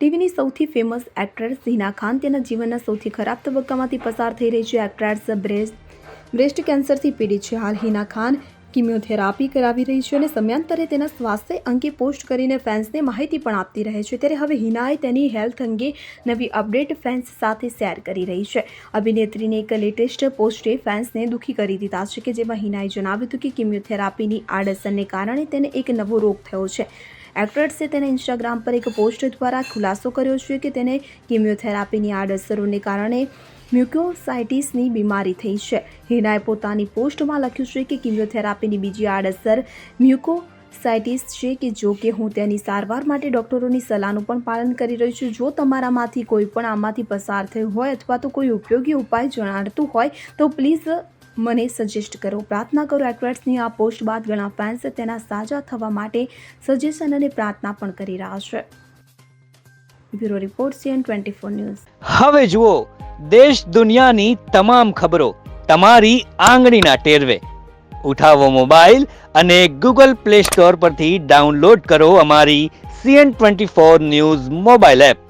ટીવીની સૌથી famous actress Hina Khan તેના જીવનના સૌથી ખરાબ તબક્કામાંથી પસાર થઈ રહી છે એક્ટ્રેસ બ્રેસ્ટ બ્રેસ્ટ કેન્સરથી પીડિત છે. હાલ હિના ખાન કિમિયોથેરાપી કરાવી રહી છે અને સમયાંતરે તેના સ્વાસ્થ્ય અંગે પોસ્ટ કરીને ફેન્સને માહિતી પણ આપતી રહે છે. ત્યારે હવે હિનાએ તેની હેલ્થ અંગે નવી અપડેટ ફેન્સ સાથે શેર કરી રહી છે. અભિનેત્રીને એક લેટેસ્ટ પોસ્ટે ફેન્સને દુઃખી કરી દીધા છે કે જેમાં હિનાએ જણાવ્યું હતું કે કિમિયોથેરાપીની આડઅસરને કારણે તેને એક નવો રોગ થયો છે. એક્ટ્રેસે તેને ઇન્સ્ટાગ્રામ પર એક પોસ્ટ દ્વારા ખુલાસો કર્યો છે કે તેને કિમિયોથેરાપીની આડઅસરોને કારણે મ્યુકોસાઇટિસની બીમારી થઈ છે. હિનાએ પોતાની પોસ્ટમાં લખ્યું છે કે કિમિયોથેરાપીની બીજી આડઅસર મ્યુકોસાઇટિસ છે કે જો કે હું તેની સારવાર માટે ડૉક્ટરોની સલાહનું પણ પાલન કરી રહી છું. જો તમારામાંથી કોઈ પણ આમાંથી પસાર થયું હોય અથવા તો કોઈ ઉપયોગી ઉપાય જણાતું હોય તો પ્લીઝ મને સજેસ્ટ કરો. પ્રાર્થના કરો એક્ટ્રેસની આ પોસ્ટ બાદ ઘણા ફેન્સ તેના સાજા થવા માટે સજેશન અને પ્રાર્થના પણ કરી રહ્યા છે. Bureau report CN twenty four news હવે જુઓ, દેશ દુનિયાની તમામ ખબરો તમારી આંગળીના ટેરવે. ઉઠાવો મોબાઈલ અને ગૂગલ પ્લે સ્ટોર પરથી ડાઉનલોડ કરો અમારી CN twenty four news mobile app